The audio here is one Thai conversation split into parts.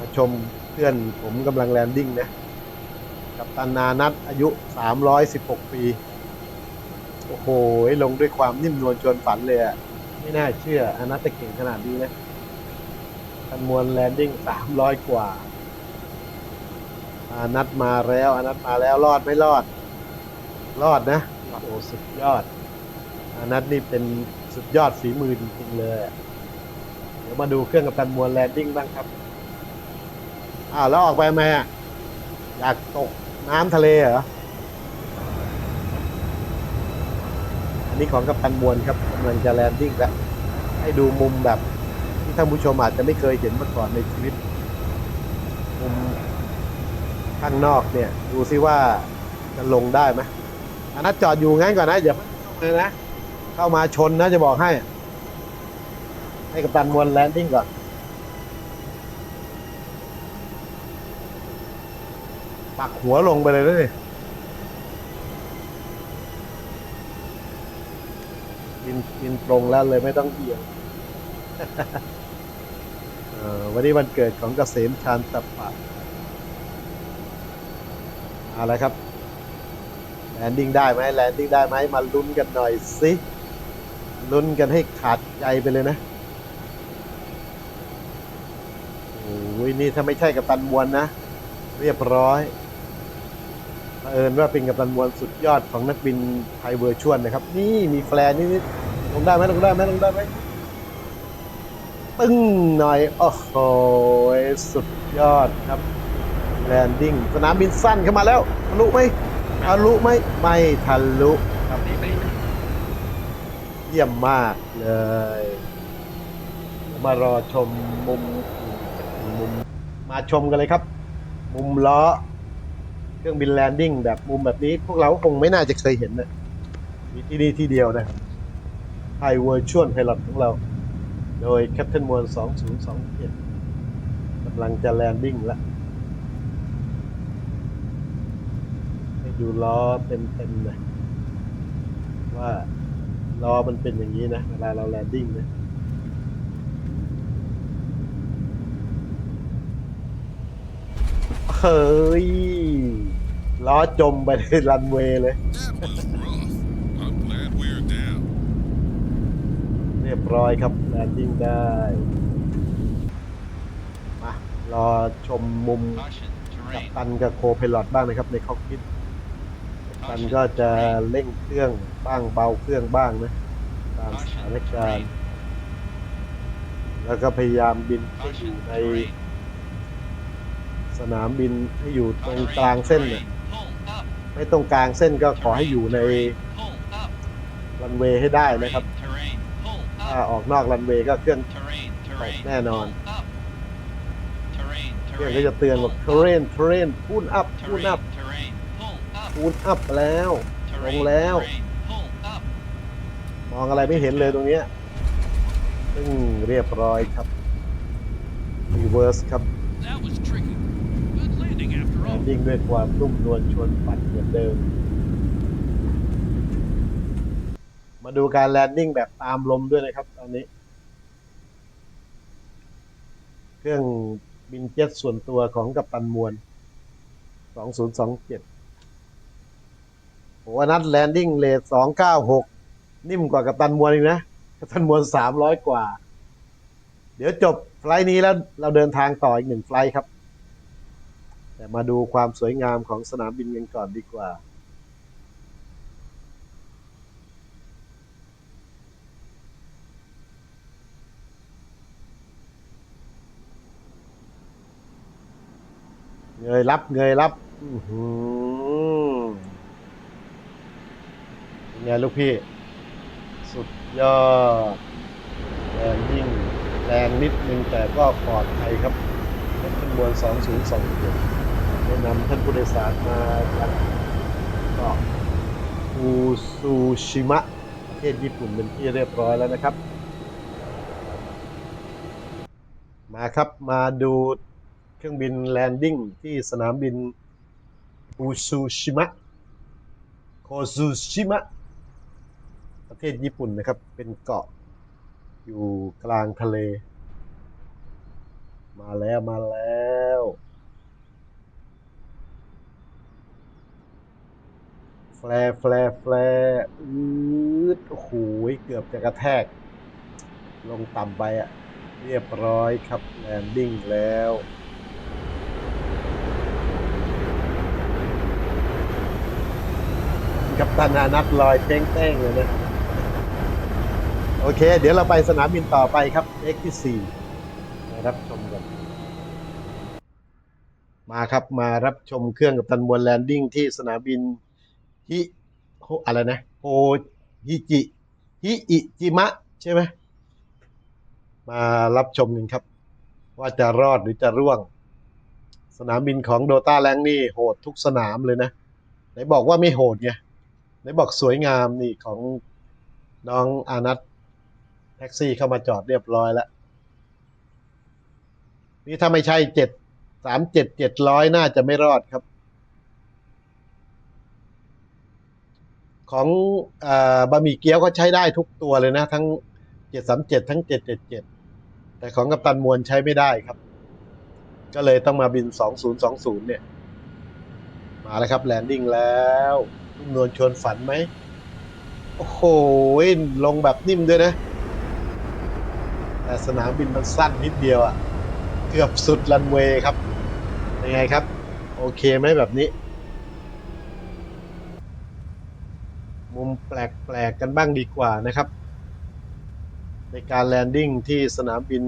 มาชมเพื่อนผมกำลังแลนดิ้งนะ กับตันนานัทอายุ 316 ปี โอ้โห ลงด้วยความนิ่มนวลชวนฝันเลยอะไม่น่าเชื่ออนัทจะเก่งขนาดนี้นะตันมวลแลนดิ้ง 300 กว่าอานัทมาแล้วอานัทมาแล้วรอดไม่รอด รอดนะ โอ้สุดยอดอานัทนี่เป็นสุดยอดฝีมือจริงๆเลย เดี๋ยวมาดูเครื่องกับตันมวลแลนดิ้งบ้างครับ อ้าวแล้วออกไปไมอะอยากตกน้ำทะเลเหรอ อันนี้ของกัปตันมวลครับกำลังจะแลนดิ้งแล้ว ให้ดูมุมแบบที่ท่านผู้ชมอาจจะไม่เคยเห็นมาก่อนในชีวิต มุมข้างนอกเนี่ย ดูซิว่าจะลงได้ไหมอันนั้นจอดอยู่งั้นก่อนนะอย่าเพิ่งเข้ามานะ เข้ามาชนนะจะบอกให้ ให้กัปตันมวลแลนดิ้งก่อน ปักหัวลงไปเลยนะนี่บินบินตรงแล้วเลยไม่ต้องเอียงเออวันนี้วันเกิดของเกษมชาญตะปะเอาละครับแลนดิ้งได้ไหมแลนดิ้งได้ไหมมาลุ้นกันหน่อยสิลุ้นกันให้ขาดใจไปเลยนะโอ้ยนี่ถ้าไม่ใช่กับตันมวลนะ เรียบร้อย เอิญว่าเป็นกัปตันมวลสุดยอดของนักบินไทยเวอร์ชวลนะครับ นี่มีแฟลร์นิดๆลงได้ไหมลงได้ไหมลงได้ไหมตึ้งหน่อย โอ้โห สุดยอดครับแลนดิ้งสนามบินสั้นเข้ามาแล้วทะลุไหมทะลุไหมไม่ทะลุครับเยี่ยมมากเลย มารอชมมุมมุม มาชมกันเลยครับ มุมล้อ เครื่องบินแลนดิ้งแบบมุมแบบนี้ พวกเราคงไม่น่าจะเคยเห็นนะมีที่นี่ที่เดียวนะไฮเวอร์ชวลไพลอตของเรา โดยแคปเทนมวล2027กำลังจะแลนดิ้งแล้วให้ดูล้อเต็มๆเลยว่าล้อมันเป็นอย่างนี้นะ เวลาเราแลนดิ้งนะเฮ้ย ล้อจมไปในรันเวย์เลย That was rough. I'm glad we're down. เรียบร้อยครับแลนดิ้งได้มารอชมมุม Caution, กับ terrain. ตันกับโคเพลอตบ้างนะครับในคอกพิทกัปตันก็จะเร่งเครื่องบ้างเบาเครื่องบ้างนะตามสถาน Caution, การณ์ terrain. แล้วก็พยายามบินให้อยู่ Caution, ใน terrain. สนามบินให้อยู่ตรงกลางเส้นน่ะ Pull up. ไม่ตรงกลางเส้นก็ขอให้อยู่ในรันเวย์ให้ได้นะครับ ถ้าออกนอกรันเวย์ก็เครื่องตกแน่นอนเครื่องก็จะเตือนบอก Pull เทรนเทรนพูนอัพพูน Terrain. อัพ Terrain. Pull up. พูนอัพแล้วลงแล้ว มองอะไรไม่เห็นเลยตรงเนี้ยซึ่งเรียบร้อยครับรีเวิร์สครับ That was tricky. Good landing after แล all. นดิ้งด้วยความนุ่มนวลชวนฝันเหมือนเดิม มาดูการแลนดิ้งแบบตามลมด้วยนะครับ ตอนนี้ เครื่องบินเจ็ตส่วนตัวของกัปตันมวล 2027โอ้นัดแลนดิ้งเลท296 นิ่มกว่ากัปตันมวลอีกนะ กัปตันมวล 300 กว่า เดี๋ยวจบไฟล์นี้แล้วเราเดินทางต่ออีกหนึ่งไฟล์ครับ แต่มาดูความสวยงามของสนามบินกันก่อนดีกว่าเงยรับเงยรับอือหือเป็นไงลูกพี่ สุดยอดแรงยิ่งแรงนิดนึงแต่ก็ปลอดภัยครับเป็นบวน2027 ได้นำท่านผู้โดยสารมาจากเกาะฟูซูชิมะประเทศญี่ปุ่นเป็นที่เรียบร้อยแล้วนะครับ มาครับมาดูเครื่องบินแลนดิ้งที่สนามบินฟูซูชิมะโคซูชิมะประเทศญี่ปุ่นนะครับ เป็นเกาะอยู่กลางทะเล มาแล้วมาแล้ว แฟร์แฟร์แฟร์อืดโอ้โหเกือบจะกระแทก ลงต่ำไปอะเรียบร้อยครับแลนดิ้งแล้วกับตันอานัดลอยเต้งๆเลยนะ โอเค เดี๋ยวเราไปสนามบินต่อไปครับ X ที่4มารับชมกัน มาครับมารับชมเครื่องกับตันมวลแลนดิ้งที่สนามบิน ฮิโฮอะไรนะโฮฮิจิฮิอิจิมะ ใช่ไหมมารับชมกันครับ ว่าจะรอดหรือจะร่วง สนามบินของโดตาแลงนี่โหดทุกสนามเลยนะไหนบอกว่าไม่โหดไงไหนบอกสวยงามนี่ของน้องอานัทแท็กซี่เข้ามาจอดเรียบร้อยแล้ว นี่ถ้าไม่ใช่เจ็ดสามเจ็ดเจ็ดร้อยน่าจะไม่รอดครับ ของอบะหมี่เกี๊ยวก็ใช้ได้ทุกตัวเลยนะ ทั้งเจ็ดสามเจ็ดทั้งเจ็ดเจ็ดเจ็ดแต่ของกัปตันมวลใช้ไม่ได้ครับ ก็เลยต้องมาบินสองศูนย์สองศูนย์เนี่ย มาแล้วครับแลนดิ้งแล้วนุ่มนวลชวนฝันไหม โอ้โห ลงแบบนิ่มด้วยนะ แต่สนามบินมันสั้นนิดเดียวอะ่ะ เกือบสุดรันเวย์ครับ ยังไงครับ โอเคไหมแบบนี้ มุมแปลกๆกันบ้างดีกว่านะครับ ในการแลนดิ้งที่สนามบิน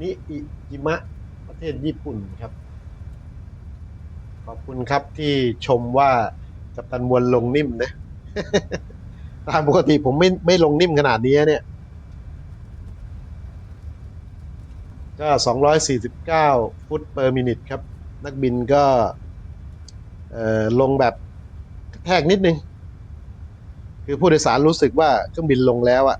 นิอิจิมะประเทศญี่ปุ่นครับ ขอบคุณครับที่ชมว่ากัปตันมวลลงนิ่มนะ ตามปกติผมไม่ไม่ลงนิ่มขนาดนี้เนี่ย ก็ 249 ฟุตเปอร์มินิทครับ นักบินก็ลงแบบแทกนิดนึง คือผู้โดยสารรู้สึกว่าเครื่องบินลงแล้วอะ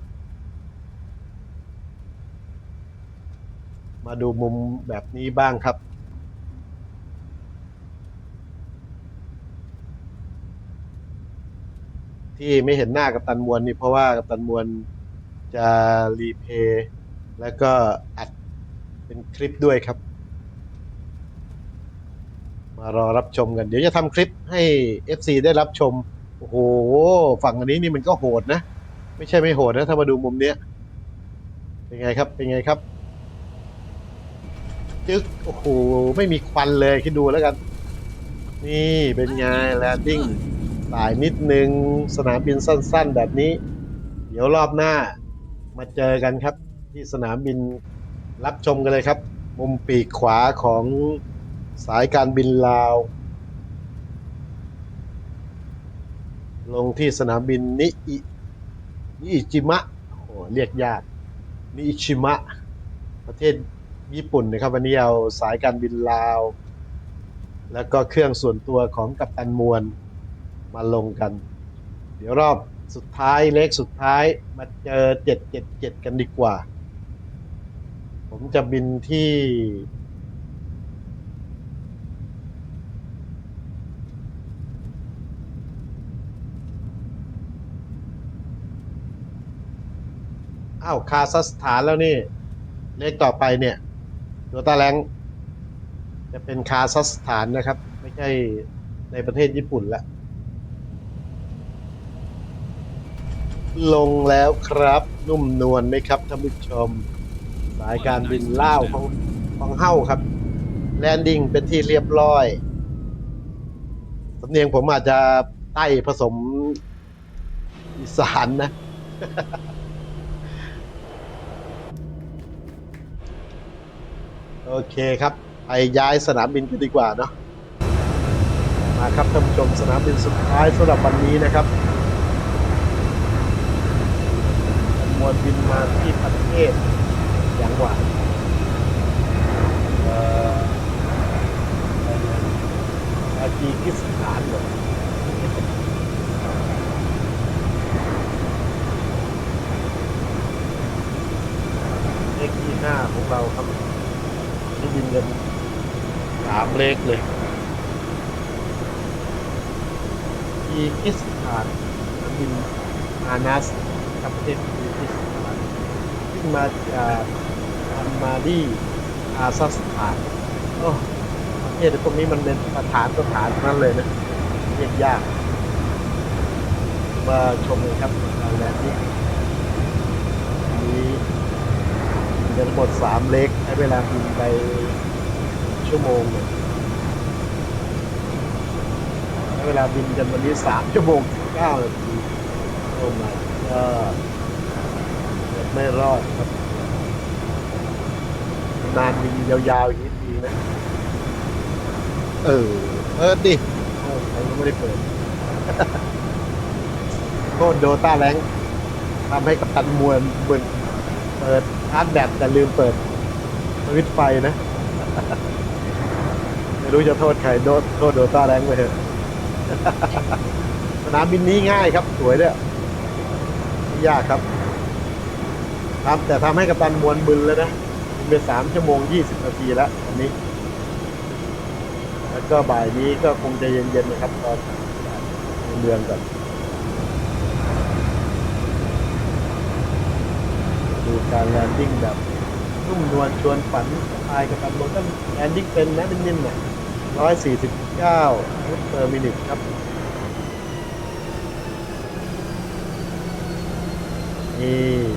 มาดูมุมแบบนี้บ้างครับ ที่ไม่เห็นหน้ากับตันมวลนี่เพราะว่ากับตันมวลจะรีเพย์แล้วก็อัด เป็นคลิปด้วยครับ มารอรับชมกัน เดี๋ยวจะทำคลิปให้ FC ได้รับชม โอ้โห ฝั่งอันนี้นี่มันก็โหดนะ ไม่ใช่ไม่โหดนะ ถ้ามาดูมุมเนี้ย เป็นไงครับ เป็นไงครับ จึ๊ก โอ้โห ไม่มีควันเลยคิดดูแล้วกัน นี่เป็นไงแลนดิ้งสายนิดนึง สนามบินสั้น ๆ แบบนี้ เดี๋ยวรอบหน้ามาเจอกันครับที่สนามบิน รับชมกันเลยครับ มุมปีกขวาของสายการบินลาว ลงที่สนามบินนิอินิอิจิมะโอ้เรียกยากนิอิชิมะ ประเทศญี่ปุ่นนะครับ วันนี้เอาสายการบินลาว แล้วก็เครื่องส่วนตัวของกัปตันมวลมาลงกัน เดี๋ยวรอบสุดท้ายเลขสุดท้ายมาเจอเจ็ดเจ็ดเจ็ดกันดีกว่า ผมจะบินที่ อ้าว คาซัคสถานแล้วนี่ เลขต่อไปเนี่ยตัวตาแรงจะเป็นคาซัคสถานนะครับ ไม่ใช่ในประเทศญี่ปุ่นละลงแล้วครับ นุ่มนวลไหมครับท่านผู้ชม สายการบินล่าวของของเฮ้าครับ แลนดิ้งเป็นที่เรียบร้อย สำเนียงผมอาจจะใต้ผสมอีสานนะ โอเคครับไปย้ายสนามบินกันดีกว่าเนาะมาครับท่านผู้ชมสนามบินสุดท้ายสำหรับวันนี้นะครับมวลบินมาที่ประเทศ อย่างหวานเอ่อตาจีกิสถานเหรอเลขที่ห้าของเราครับนี่บินกันสามเลขเลยจีกิสถานสนามบินอานัสกับประเทศคีร์กิสถานขึ้นมาจากอัน มาดีอาซัสถานโอ้ประเทศพวกนี้มันเป็นสถานสถานนั้นเลยนะเรียกยาก มาชมเลยครับการแลนดิ้มีมีกันทั้งหมดสามเล็กใช้เวลาบินไปชั่วโมงเนี่ยใช้เวลาบินกันวันนี้สามชั่วโมงเก้านาทีโอ้มาก็ไม่รอดครับ นานบินยาวๆอย่างนี้ดีนะเออเปิดดิโอ้ใครก็ไม่ได้เปิดโทษโดต้าแรงทำให้กัปตันมวลบึนเปิดชาร์จแบตแต่ลืมเปิดสวิตช์ไฟนะ ไม่รู้จะโทษใครโดนโทษโดต้าแรงไปเถอะสนามบินนี้ง่ายครับ สวยด้วยไม่ยากครับทำแต่ทำให้กัปตันมวลบึนแล้วนะบิน ไปสามชั่วโมงยี่สิบนาทีแล้ววันนี้ แล้วก็บ่ายนี้ก็คงจะเย็นๆนะครับตอนในเมืองก่อนดูการแลนดิ้งแบบนุ่มนวลชวนฝันสไตล์กับตันบนก็แลนดิ้งเป็นนะนิ่มเนี่ยร้อยสี่สิบเก้าฟุตเปอร์มินิทครับนี่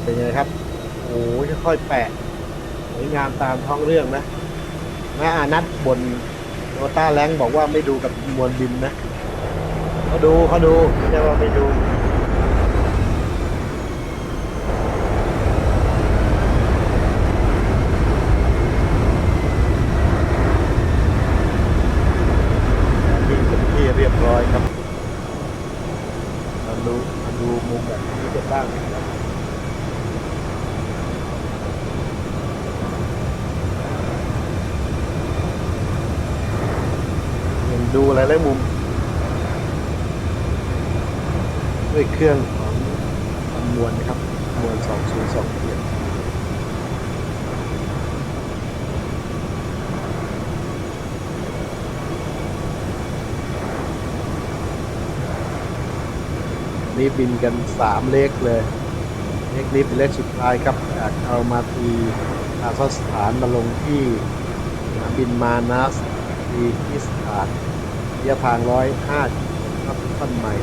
เป็นไงครับ โอ้ยค่อยแปะ วยงามตามท้องเรื่องนะแม่อานัทบนโนต้าแรงบอกว่าไม่ดูกับมวลบินนะเขาดูเขาดูไม่ใช่ว่าไม่ดู วิ่งเป็นที่เรียบร้อยครับมาดูมาดูมุมแบบนี้กันบ้างนะครับเห็นดูหลายๆมุม ด้วยเครื่องของมวลนะครับมวล202เกียร์นี่บินกันสามเลขเลย เลขนี้เป็นเลขสุดท้ายครับ จากเอามาทีอาซาสถานมาลงที่สนามบินมานัสทีกิสถานระยะทางร้อยห้าครับท่านใหม่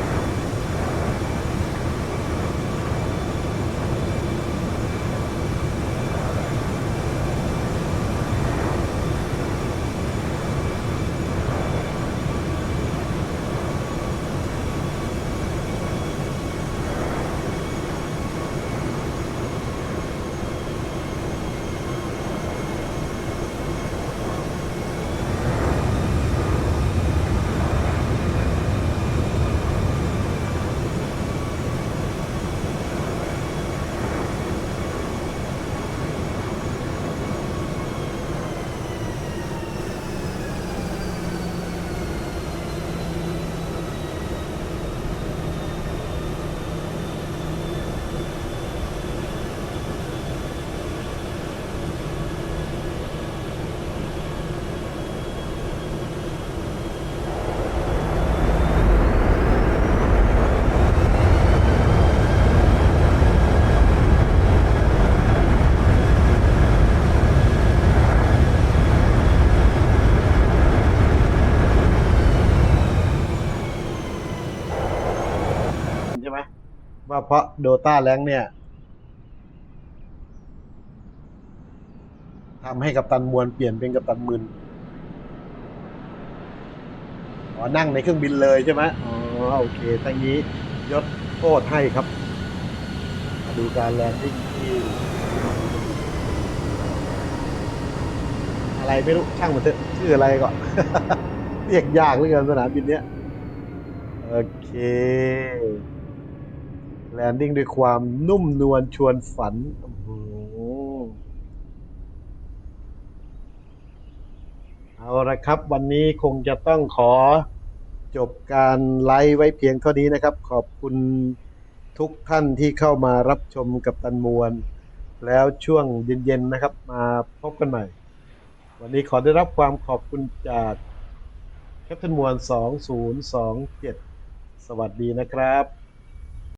โดต้าแรงเนี่ยทำให้กัปตันมวลเปลี่ยนเป็นกัปตันมึนอ๋อนั่งในเครื่องบินเลยใช่ไหมอ๋อโอเคทั้งนี้ยศโทษให้ครับ ดูการแลนดิ้งที่อะไรไม่รู้ช่างมันเถอะชื่ออะไรก่อนเรียกยากเหลือเกินสนามบินเนี้ยโอเค แลนดิ้งด้วยความนุ่มนวลชวนฝันโอ้โหเอาละครับ วันนี้คงจะต้องขอจบการไลฟ์ไว้เพียงเท่านี้นะครับ ขอบคุณทุกท่านที่เข้ามารับชมกับตันมวล แล้วช่วงเย็น ๆ นะครับ มาพบกันใหม่ วันนี้ขอได้รับความขอบคุณจากแคปตันมวล 2027 สวัสดีนะครับ